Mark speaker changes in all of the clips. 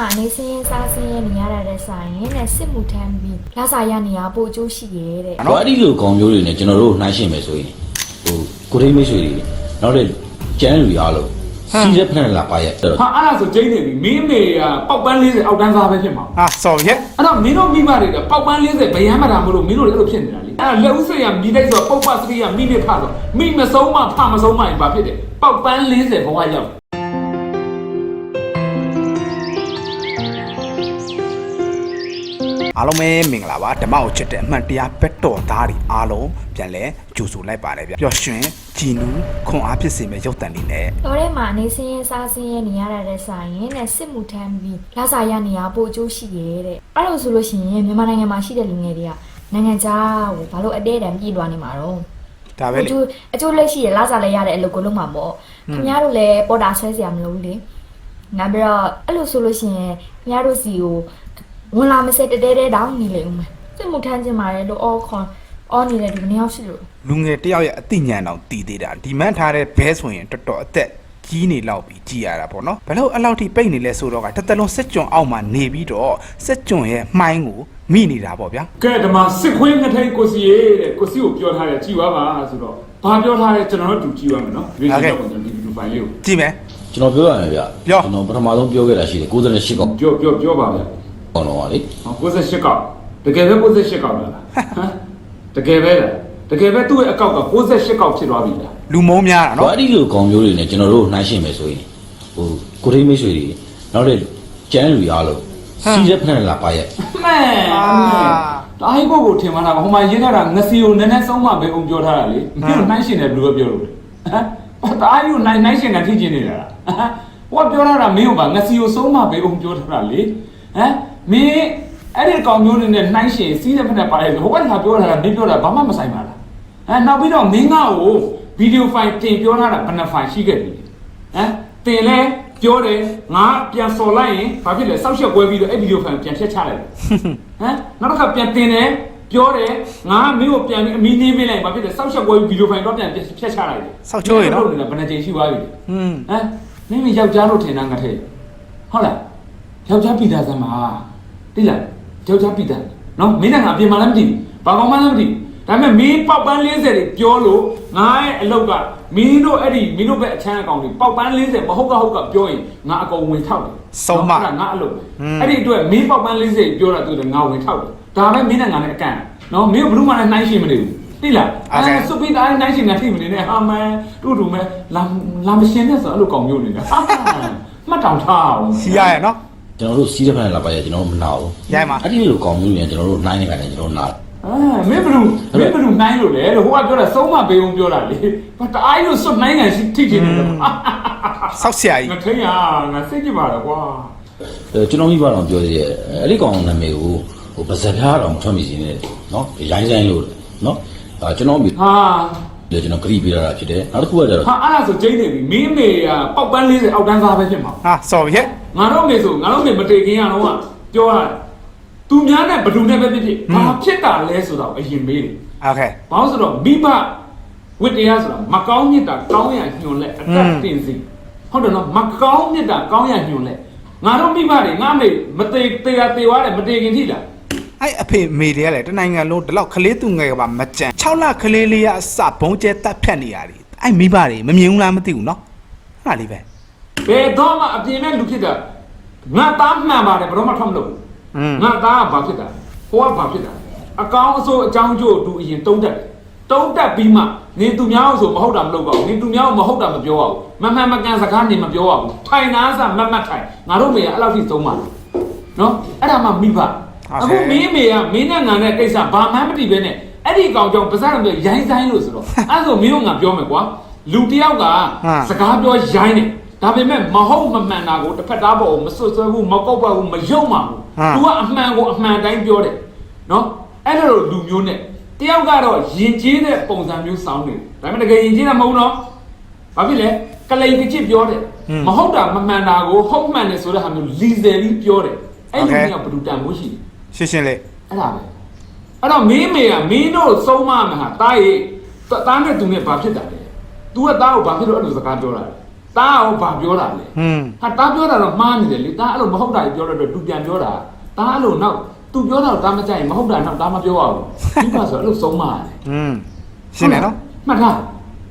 Speaker 1: မှာအနေစင်းရင်စားစင်းရင်နေရတဲ့ဆိုင်ရင်နဲ့စစ်မှုထမ်းပြီးလာစာရနေရပို့အကျိုးရှိရဲ့တဲ့
Speaker 2: ဟိုအဲ့ဒီလိုကောင်မျိုးတွေနဲ့ကျွန်တော်တို့နှိုင်းရှင်းမယ်ဆိုရင်ဟိုကိုရိမိတ်ဆွေတွေနောက်တဲ့ကျန်းလူအားလုံးစီးတဲ့ဖက်လာပါရဲ့အဲ့တော့
Speaker 3: ဟာအဲ့ဒါဆိုကျိန်းနေပြီမင်းမေကပေါက်ပန်း40အောက်တန်းစားပဲဖြစ်မှာ
Speaker 4: ဟာစော်ရက်
Speaker 3: အဲ့တော့မင်းတို့မိမတွေကပေါက်ပန်း40ဗယမ်းမတာမလို့မင်းတို့လည်းအဲ့လိုဖြစ်နေတာလေအဲ့ဒါလက်ဦးဆွေရမိလိုက်ဆိုပုပ္ပစရိယမိနစ်ဖဆိုမိမဆုံးမဖမဆုံးမရင်ဘာဖြစ်တယ်ပေါက်ပန်း40ဘဝရောက်
Speaker 4: အားလုံးပဲမင်္ဂလာပါဓမ္မကိုချစ်တဲ့အမှန်တရားဘက်တော်သားတွေအားလုံးပြန်လဲကြိုဆိုလိုက်ပါတယ်ဗျပျော်ရွှင်ကြည်နူးခွန်အားဖြစ်စေမယ့်ရုပ်တံလေးနဲ့
Speaker 1: တော်ထဲမှာအနေစင်းရင်စားစင်းရင်နေရတဲ့ဆိုင်ရင်နဲ့စစ်မှုထမ်းပြီးလာစာရနေရပို့အကျိုးရှိရဲ့တဲ့အဲ့လိုဆိုလို့ရှိရင်မြန်မာနိုင်ငံမှာရှိတဲ့လူငယ်တွေကနိုင်ငံခြားကိုဘာလို့အတဲတံပြည်သွားနေမှာတော့
Speaker 4: ဒါပဲ
Speaker 1: အ
Speaker 4: လေ
Speaker 1: ကျိုးအကျိုးလက်ရှိရလာစားလဲရတဲ့အလုပ်ကိုလုပ်မှာပေါ့ခင်ဗျားတို့လည်းပေါ်တာဆွဲစရာမလိုဘူးလေနောက်ပြီးတော့အဲ့လိုဆိုလို့ရှိရင်ခင်ဗျားတို့စီကို ဝင်လာမစက်တဲတဲတောင်းနေလေဦးမယ်စစ်မှုထမ်းခြင်းပါတယ်လို့အော်ခွန်အော်နေတဲ့ဒီမင်းရောက်ရှိလို့
Speaker 4: လူငယ်တယောက်ရဲ့အသိဉာဏ်အောင်တည်သေးတာဒီမှန်းထားတဲ့ဘဲဆိုရင်တော်တော်အသက်ကြီးနေလောက်ပြီးကြည်ရတာပေါ့နော်ဘယ်လို့အလောက်ထိပိတ်နေလဲဆိုတော့ကတစ်သက်လုံးစက်ကြွန်အောက်မှာနေပြီးတော့စက်ကြွန်ရဲ့မှိုင်းကိုမိနေတာပေါ့ဗျာ
Speaker 3: ကဲဒီမှာစစ်ခွေးငထိန်ကိုစီရဲ့တဲ့ကိုစီကိုပြောထားတယ်ကြည်ပါပါဆိုတော့ဘာပြောထားလဲကျွန်တော်တို့ကြည်ပါမယ်နော်ဒီလိုကျွန်တော်ဒီဗီဒီယိုဖိုင်လေးကို
Speaker 4: ကြည့်မယ်
Speaker 2: ကျွန်တော်ပြောရမယ်ဗျ
Speaker 4: ပြော
Speaker 2: ကျွန်တော်ပထမဆုံးပြောခဲ့တာရှိတယ်98ကောင်
Speaker 3: ပြောပြောပြောပါဗျာ
Speaker 2: ကောင်တော့ပါလေ
Speaker 3: ဟော68ကောက်တကယ်ပဲ68ကောက်လားဟမ်တကယ်ပဲလားတကယ်ပဲသူ့ရဲ့အကောက်က68ကောက်ဖြစ်သွားပြီလား
Speaker 4: လူမုံများတာ
Speaker 2: ဟို
Speaker 4: နော်
Speaker 2: အဲ့ဒီလိုကောင်မျိုးတွေနဲ့ကျွန်တော်တို့နှိုင်းရှင်းမယ်ဆိုရင်ဟိုကိုရိမိတ်ဆွေတွေနောက်တဲ့ကျန်းလူအားလုံးစီးတဲ့ဖက်လာပါရဲ့
Speaker 3: မဲတာဟိဘုတ်ကိုထင်မှန်းတာကဟိုမှာရေးထားတာငစီကိုနည်းနည်းဆုံးမှပဲအောင်ပြောထားတာလေမင်းတို့နှိုင်းရှင်တယ်ဘယ်လိုပဲပြောလို့လဲဟမ်တာဟိကိုနှိုင်းနှိုင်းရှင်ကထိကျင်နေတာဟိုကပြောထားတာမင်းကငစီကိုဆုံးမှပဲအောင်ပြောထားတာလေဟမ် မင်းအဲ့ဒီကောင်မျိုးတွေနဲ့နှိုင်းရှင်စီးတဲ့ဖက်နဲ့ပါတယ်ဟိုကလာပြောထားတာမင်းပြောတာဘာမှမဆိုင်ပါလားဟမ်နောက်ပြီးတော့မင်းကကိုဗီဒီယိုဖိုင်တင်ပြောထားတာဘယ်နှဖိုင်ရှိခဲ့ပြီဟမ်တင်လဲပြောတယ်ငါပြန်စော်လိုက်ရင်ဘာဖြစ်လဲစောက်ရှက်ကွဲပြီးတော့အဲ့ဗီဒီယိုဖိုင်ပြန်ဖြတ်ချလိုက်တယ်ဟမ်နောက်တစ်ခါပြန်တင်တယ်ပြောတယ်ငါမင်းကိုပြန်ပြီးအမီးနေပေးလိုက်ဘာဖြစ်လဲစောက်ချက်ကွဲဗီဒီယိုဖိုင်တော့ပြန်ဖြတ်ချလိုက်တယ်
Speaker 4: စောက်ချိုးရနော်
Speaker 3: ဘယ်နှကြိမ်ရှိသွားပြီ
Speaker 4: อืม
Speaker 3: ဟမ်မင်းမယောက်ျားလို့ထင်တာငါထဲဟုတ်လား ယောက်ျားပိတာစမ်းပါတိလားယောက်ျားပိတာနော်မင်းကငါပြင်မှလည်းမသိဘူးဘာကောင်မှလည်းမသိဘူးဒါပေမဲ့မင်းပေါက်ပန်း40တွေပြောလို့ငါရဲ့အလောက်ကမင်းတို့အဲ့ဒီမင်းတို့ဘက်အချမ်းအကောင်တွေပေါက်ပန်း40မဟုတ်ကဟုတ်ကပြောရင်ငါအကောင်ဝင်ထောက်တယ်
Speaker 4: ဆုံးမ
Speaker 3: နော်အဲ့ဒါငါအလုပ်ပဲ
Speaker 4: อืม
Speaker 3: အဲ့ဒီအတွက်မင်းပေါက်ပန်း40ပြောတာသူကငါဝင်ထောက်တယ်ဒါပဲမင်းနဲ့ငါနဲ့အကန့်နော်မင်းဘယ်သူမှလည်းနှိုင်းရှင်မနေဘူးသိလား
Speaker 4: ဟုတ်ကဲ့
Speaker 3: စွပီတိုင်းနှိုင်းရှင်ကထိမနေနဲ့ဟာမန်တူတူမဲလာလာမရှင်နဲ့ဆိုအဲ့လိုကောင်မျိုးနေတာဟာမှတ်တောင်ထားအောင်
Speaker 4: စီရရနော်
Speaker 2: ကျွန်တော်တို့စီးတဲ့ဖက်လာပါရဲ့ကျွန်တော်တို့မနာဘူး
Speaker 4: ရိုက်ပါ
Speaker 2: အဲ့ဒီလိုကောင်မျိုးတွေနဲ့ကျွန်တော်တို့နှိုင်းနေကြတယ်ကျွန်တော်တို့နား
Speaker 3: အာမင်းဘယ်လိုမင်းဘယ်လိုနှိုင်းလို့လဲလို့ဟိုကပြောတာဆုံးမပေးအောင်ပြောတာလေဘာတအားလို့စွတ်နှိုင်းကန်ရှိထိချင်တယ်ကွာ
Speaker 4: စောက်ဆရာကြီး
Speaker 3: ငါထိန်ရငါစိတ်ကြည့်ပါတော့ကွာ
Speaker 2: အဲကျွန်တော်မိဘတော်ပြောသေးတယ်အဲ့ဒီကောင်နာမည်ကိုဟိုဗဇက်ပြားတော်ထွက်မိစီနေတယ်နော်ရိုင်းဆိုင်လို့နော်အဲကျွန်တော်မိ
Speaker 3: ဟာ
Speaker 2: လေကျွန်တော်ဂရိပေးရတာဖြစ်တယ်နောက်တစ်ခုကကျတော့
Speaker 3: ဟာအဲ့ဒါဆိုကျိန်းနေပြီမင်းမေကပေါက်ပန်း40အောက်တန်းစားပဲဖြစ်မှာ
Speaker 4: ဟာစော်ရက်
Speaker 3: ငါတို့မေဆိုငါတို့မေမတေခင်ရတော့ကပြောတာသူများနဲ့ဘယ်သူနဲ့ပဲဖြစ်ဖြစ်ဘာဖြစ်တာလဲဆိုတော့အရင်မေးတယ်
Speaker 4: โอเค
Speaker 3: ဘာလို့ဆိုတော့မိဘဝိတ္တရားဆိုတာမကောင်းမြတ်တာကောင်းရညွန်လက်အသက်တင်စီဟုတ်တယ်နော်မကောင်းမြတ်တာကောင်းရညွန်လက်ငါတို့မိဘတွေငါမေမတေတရားတေသွားတယ်မတေခင်ထိလား
Speaker 4: အဲ့အဖေမေတွေကလည်းတနိုင်ငံလုံးဒီလောက်ကလေးသူငယ်ကပါမကြံ6လကလေးလေးကအစဘုံကျဲတက်ဖြတ်နေရတယ်အဲ့မိဘတွေမမြင်ဘူးလားမသိဘူးเนาะဟာလေးပဲ
Speaker 3: ဘယ်တော့မှအပြင်မဲ့လူဖြစ်တာငါသားမှန်ပါတယ်ဘယ်တော့မှထွက်မလို့
Speaker 4: อืม
Speaker 3: ငါသားကဘာဖြစ်တာဟိုကဘာဖြစ်တာအကောင်းအဆိုးအကြောင်းကျိုးတူအရင်တုံးတက်တယ်တုံးတက်ပြီးမှနေသူများအောင်ဆိုမဟုတ်တာမလုပ်ပါဘူးနေသူများအောင်မဟုတ်တာမပြောပါဘူးမမှန်မကန်စကားနေမပြောပါဘူးထိုင်နာစမတ်မတ်ထိုင်ငါတို့မေကအဲ့လောက်ထိသုံးပါလားနော်အဲ့ဒါမှမိဘအခုမင်းမေကမင်းနဲ့ငါနဲ့ကိစ္စဘာမှမတည်ပဲနဲ့အဲ့ဒီကောင်ကြောင့်ပါးစပ်တော့ရိုင်းဆိုင်လို့ဆိုတော့အဲ့ဆိုမင်းတို့ငါပြောမယ်ကွာလူတယောက်ကစကားပြောရိုင်းတယ် ဒါပေမဲ့မဟုတ်မမှန်တာကိုတစ်ဖက်သားပေါ်ကိုမစွတ်စွဲဘူးမကောက်ပါဘူးမယုံပါဘူး तू ကအမှန်ကိုအမှန်တိုင်းပြောတယ်နော်အဲ့လိုလူမျိုးနဲ့တယောက်ကတော့ယဉ်ကျေးတဲ့ပုံစံမျိုးစောင်းနေတယ်ဒါပေမဲ့တကယ်ယဉ်ကျေးတာမဟုတ်တော့ဘာဖြစ်လဲကလိန်ကချစ်ပြောတယ်မဟုတ်တာမမှန်တာကိုဟုတ်မှန်တယ်ဆိုတဲ့ဟာမျိုးလီဆယ်ပြီးပြောတယ်အဲ့လူမျိုးကဘယ်သူတန်ဖို့ရှိတယ်
Speaker 4: ရှင်းရှင်းလေး
Speaker 3: အဲ့ဒါပဲအဲ့တော့မင်းမေကမင်းတို့သုံးမမှာဟာတားရဲ့တားနဲ့သူနဲ့ဘာဖြစ်တာလဲ तू ကတားကိုဘာဖြစ်လို့အဲ့လိုစကားပြောတာလဲ တားအောင်ဘာပြောတာလဲ
Speaker 4: ဟွန်း
Speaker 3: ဟာတားပြောတာတော့မှားနေတယ်လေတားအဲ့လိုမဟုတ်တာကြီးပြောတော့သူပြန်ပြောတာတားအဲ့လိုနောက်သူပြောတာတော့တားမကြိုက်ရင်မဟုတ်တာနောက်တားမပြောရဘူးဒီပါဆိုအဲ့လိုဆုံးမရတယ်
Speaker 4: ဟွန်းရှင်းတယ်နော်
Speaker 3: မှတ်ထား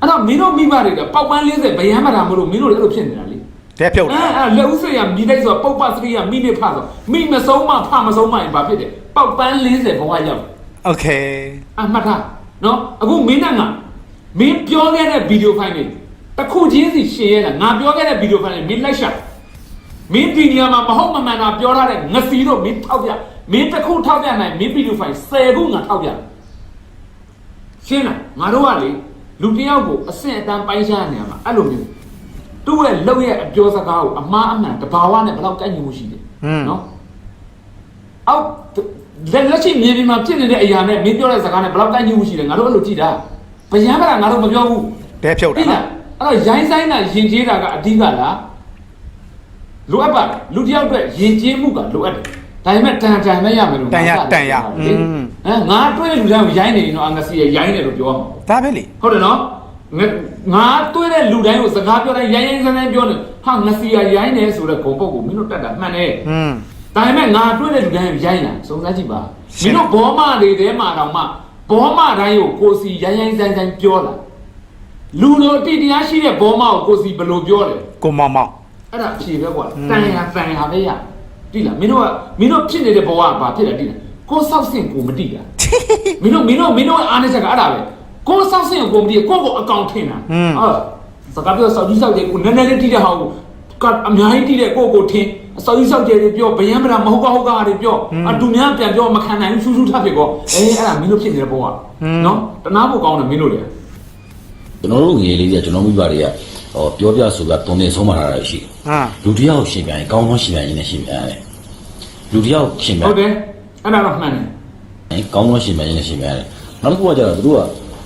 Speaker 3: အဲ့တော့မင်းတို့မိဘတွေကပေါက်ပန်း40ဗယမ်းမတာမလို့မင်းတို့လည်းအဲ့လိုဖြစ်နေတာလေ
Speaker 4: တဲ့ဖြုတ်
Speaker 3: အဲ
Speaker 4: တာ
Speaker 3: အဲ့လက်ဥစရမိလိုက်ဆိုပုပ္ပစရိယမိနေဖဆိုမိမဆုံးမဖမဆုံးမရင်ဘာဖြစ်တယ်ပေါက်ပန်း40ဘဝရောက်
Speaker 4: โอเค
Speaker 3: အမှတ်ထားနော်အခုမင်းနဲ့ငါမင်းပြောခဲ့တဲ့ဗီဒီယိုဖိုင်တွေ တစ်ခုချင်းစီရှင်းရတာငါပြောခဲ့တဲ့ဗီဒီယိုဖိုင်တွေမင်းလိုက်ရှာမင်းဒီနေရာမှာမဟုတ်မမှန်တာပြောထားတဲ့ငစီတော့မင်းထောက်ပြမင်းတစ်ခုထောက်ပြနိုင်မင်းဗီဒီယိုဖိုင်10ခုငါထောက်ပြရှင်းလားငါတို့ကလေလူတစ်ယောက်ကိုအဆင့်အတန်းပိုင်းခြားနေရမှာအဲ့လိုမျိုးသူ့ရဲ့လောက်ရဲ့အပြောစကားကိုအမှားအမှန်တဘာဝနဲ့ဘယ်လောက်ကိုက်ညီမှုရှိတယ်နော်အောက်လက်လက်ရှိမြေပြင်မှာဖြစ်နေတဲ့အရာနဲ့မင်းပြောတဲ့စကားနဲ့ဘယ်လောက်တိုက်ညှိမှုရှိလဲငါတို့အဲ့လိုကြည့်တာဗျံမလားငါတို့မပြောဘူး
Speaker 4: တဲ့ဖြုတ်တာ
Speaker 3: သိလား
Speaker 4: နော်
Speaker 3: အဲ့ တော့ရိုင်းဆိုင်တာယဉ်ကျေးတာကအဓိကလားလိုအပ်ပါတယ်လူတစ်ယောက်အတွက်ယဉ်ကျေးမှုကလိုအပ်တယ်ဒါပေမဲ့တန်တန်မဲ့ရမယ်လို့
Speaker 4: တန်ရတန်ရ
Speaker 3: ဟမ်ငါတွေ့တဲ့လူတိုင်းကိုရိုင်းနေရင်တော့အင်္ဂစီရရိုင်းတယ်လို့ပြောရမှာ
Speaker 4: ဒါပဲလေ
Speaker 3: ဟုတ်တယ်နော်ငါတွေ့တဲ့လူတိုင်းကိုစကားပြောတိုင်းရိုင်းရိုင်းစမ်းစမ်းပြောနေဟာငါစီရရိုင်းတယ်ဆိုတော့ဂုံပုတ်ကိုမင်းတို့တတ်တာမှန်တယ်
Speaker 4: ဟမ်
Speaker 3: ဒါပေမဲ့ငါတွေ့တဲ့လူတိုင်းရိုင်းတာစုံစမ်းကြည့်ပါမ
Speaker 4: င်း
Speaker 3: တို့ဘောမတွေထဲမှာတော့မှဘောမတိုင်းကိုကိုစီရိုင်းရိုင်းစမ်းစမ်းပြောတာ လာလူတို့တိတရားရှိတဲ့ဘောမကိုကိုစီဘယ်လိုပြောလဲ
Speaker 4: ကိုမောင်မောင်
Speaker 3: အဲ့ဒါအဖြေပဲကွာ
Speaker 4: อืม
Speaker 3: တန်ရတန်ရပဲရတိလားမင်းတို့ကမင်းတို့ဖြစ်နေတဲ့ဘဝကဘာဖြစ်လဲတိလားကိုဆောက်စင်ကိုမတိတာမင်းတို့မင်းတို့မင်းတို့အားနေချက်ကအဲ့ဒါပဲကိုဆောက်စင်ကိုမတိကိုကိုအကောင်ထင်တာဟုတ်စကားပြောဆောက်ကြီးဆောက်တယ်ကိုနည်းနည်းလေးတိတဲ့ဟာကိုကအများကြီးတိတဲ့ကိုကိုထင်အစောကြီးဆောက်တယ်ပြောဗယံမလားမဟုတ်ကဟုတ်ကားတွေပြောအတူများပြန်ပြောမခံနိုင်ဘူးရှူးရှူးထပ်ဖြစ်ကောအေးအဲ့ဒါမင်းတို့ဖြစ်နေတဲ့ဘဝနော်တနာဖို့ကောင်းတယ်မင်းတို့လေ
Speaker 2: ကျွန်တော်တို့ငယ်လေးတွေကကျွန်တော်မိဘတွေကဟောပြောပြဆိုကတုံနေဆုံးမလာတာရှိတယ်
Speaker 4: ဟာ
Speaker 2: လူတစ်ယောက်ရှင်ပြန်ရင်ကောင်းကောင်းရှင်ပြန်ရင်လည်းရှင်ပြန်ရတယ်လူတစ်ယောက်ရှင်ပြန်
Speaker 3: ဟုတ်တယ်အဲ့ဒါတော့မှန်တယ်
Speaker 2: ရင်ကောင်းကောင်းရှင်ပြန်ရင်လည်းရှင်ပြန်ရတယ်နောက်တစ်ခုကကျတော့သူတို့က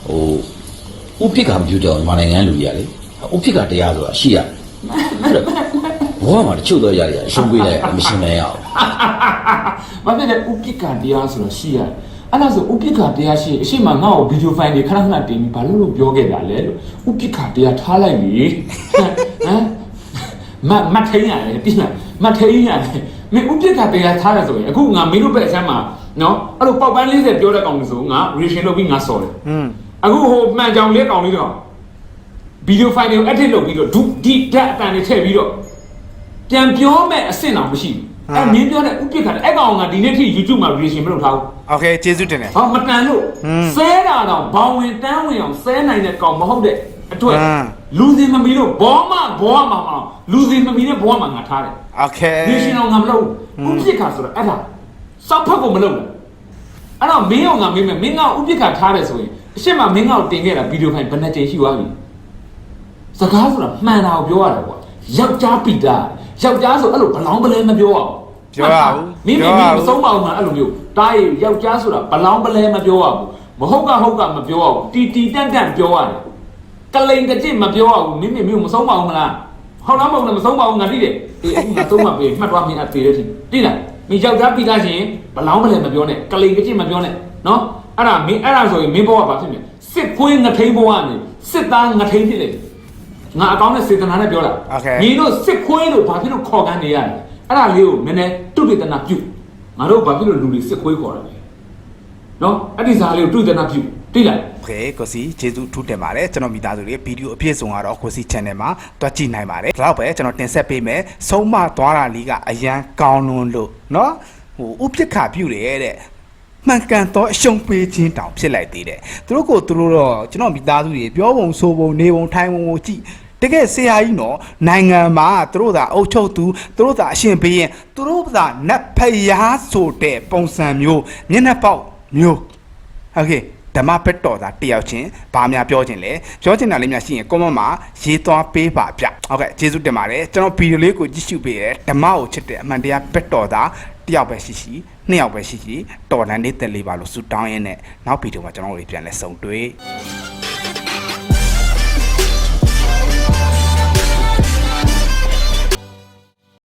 Speaker 2: ဟိုဥပိ္ပခာမပြုကြအောင်မြန်မာနိုင်ငံလူကြီးကလေဥပိ္ပခာတရားဆိုတာရှိရတယ်အဲ့တော့ဘောမှာတချို့တော့ရတယ်အရှုံးပေးလိုက်မရှင်နိုင်ရအောင်
Speaker 3: ဘာဖြစ်လဲဥပိ္ပကတရားဆိုတော့ရှိရတယ် အဲ့ဒါဆိုဥပိ္ပကတရားရှိရင်အရှိမငါ့ကိုဗီဒီယိုဖိုင်တွေခဏခဏတင်ပြီးဘာလို့လို့ပြောခဲ့တာလဲလို့ဥပိ္ပကတရားထားလိုက်လေဟမ်မမထိုင်းရတယ်ပြင်လားမထိုင်းရတယ်မင်းဥပိ္ပကတရားထားရဆိုရင်အခုငါမင်းတို့ဘက်အချမ်းမှာနော်အဲ့လိုပေါက်ပန်း40ပြောတဲ့ကောင်တွေဆိုငါ reaction လုပ်ပြီးငါစော်တယ်
Speaker 4: อืม
Speaker 3: အခုဟိုမှန်ကြောင်လေးကောင်လေးတော့ဗီဒီယိုဖိုင်တွေကို edit လုပ်ပြီးတော့ဒုဒီဓာတ်အတန်တွေထည့်ပြီးတော့ပြန်ပြောမဲ့အဆင့်တော့မရှိဘူး အဲမင်းပြောတဲ့ဥပိ္ပခါအဲ့ကောင်ကဒီနေ့ထိ YouTube မှာ reaction မလုပ်ထားဘူး
Speaker 4: โอเคကျေးဇူးတင်တယ်
Speaker 3: ။ဘာမတန်လို့
Speaker 4: ဟွန်း
Speaker 3: ဆဲတာတော့ဘောင်ဝင်တန်းဝင်အောင်ဆဲနိုင်တဲ့ကောင်မဟုတ်တဲ့အတွက်
Speaker 4: ဟမ်
Speaker 3: လူစီမမီလို့ဘောမဘောမှာမအောင်လူစီမမီတဲ့ဘောမှာငါထားတယ်
Speaker 4: โอเค ။
Speaker 3: reaction တော့ငါမလုပ်ဘူး။ဥပိ္ပခါဆိုတော့အဲ့ဒါစောက်ဖက်ကိုမလုပ်ဘူး။အဲ့တော့မင်းအောင်ငါမင်းမယ်မင်းကဥပိ္ပခါထားတယ်ဆိုရင်အရှိမမင်းကတင်ခဲ့တာဗီဒီယိုဖိုင်ဘယ်နှကြိမ်ရှိသွားပြီ။စကားဆိုတာမှန်တာကိုပြောရတယ်ကွာ။ ယောက်ျားပီတာယောက်ျားဆိုအဲ့လိုဘလောင်းပလဲမပြောအောင်
Speaker 4: ပြောရဘူး
Speaker 3: မင်းမ
Speaker 4: ပြော
Speaker 3: င်း
Speaker 4: ရ
Speaker 3: မ
Speaker 4: ဘူး
Speaker 3: ဆုံးမအောင်ငါအဲ့လိုမျိုးတားရယောက်ျားဆိုတာဘလောင်းပလဲမပြောရဘူးမဟုတ်ကဟုတ်ကမပြောရဘူးတီတီတန့်တန့်ပြောရတယ်ကလိန်ကကြစ်မပြောရဘူးမင်းမင်းမဆုံးမအောင်မလားဟုတ်လားမဟုတ်လားမဆုံးမအောင်ငါသိတယ်အေးအခုငါသုံးမပေးမှတ်သွားမင်းအသေးတဲ့ထိသိလားမင်းယောက်ျားပြီးသားရှင်ဘလောင်းပလဲမပြောနဲ့ကလိန်ကကြစ်မပြောနဲ့နော်အဲ့ဒါမင်းအဲ့ဒါဆိုရင်မင်းဘဝဘာဖြစ်မလဲစစ်ခွေးငထိန်ဘဝနဲ့စစ်သားငထိန်ဖြစ်လေ ငါအကောင်းနဲ့စေတနာနဲ့ပြောတာညီတို့စစ်ခွေးလို့ဘာဖြစ်လို့ခေါ်ကန်းနေရလဲအဲ့ဒါလေးကိုနည်းနည်းတုတေသနာပြုငါတို့ဘာဖြစ်လို့လူတွေစစ်ခွေးခေါ်ရလဲနော်အဲ့ဒီစာလေးကိုတုတေသနာပြုတိလို
Speaker 4: က်ဖဲကိုစီကျေးဇူးထူးတင်ပါတယ်ကျွန်တော်မိသားစုတွေဗီဒီယိုအပြည့်စုံကတော့ကိုစီ channel မှာတွက်ကြည့်နိုင်ပါတယ်ဒါတော့ပဲကျွန်တော်တင်ဆက်ပေးမယ်ဆုံးမသွားတာလေးကအရန်ကောင်းလွန်းလို့နော်ဟိုဥပ္ပခပြုတယ်တဲ့မှန်ကန်သောအရှုံးပေးခြင်းတောင်ဖြစ်လိုက်သေးတယ်သူတို့ကိုသူတို့တော့ကျွန်တော်မိသားစုတွေပြောပုံဆိုပုံနေပုံထိုင်ပုံကိုကြည့် တကယ်ဆရာကြီးနော်နိုင်ငံမှာသူတို့သာအုပ်ချုပ်သူသူတို့သာအရှင်ဘီရင်သူတို့သာနတ်ဖျားဆိုတဲ့ပုံစံမျိုးမျက်နှာပေါက်မျိုး โอเคဓမ္မဘက်တော်သားတယောက်ချင်းဘာများပြောခြင်းလဲပြောချင်တာလေးများရှိရင် comment မှာရေးသွားပေးပါဗျဟုတ်ကဲ့ကျေးဇူးတင်ပါတယ်ကျွန်တော်ဗီဒီယိုလေးကိုကြည့်ရှုပေးရဓမ္မကိုချစ်တဲ့အမှန်တရားဘက်တော်သားတယောက်ပဲရှိရှိနှစ်ယောက်ပဲရှိရှိတော်လန်နေတဲ့လေးပါလို့ဆုတောင်းရင်းနဲ့နောက်ဗီဒီယိုမှာကျွန်တော်တို့ပြန်လဲဆုံတွေ့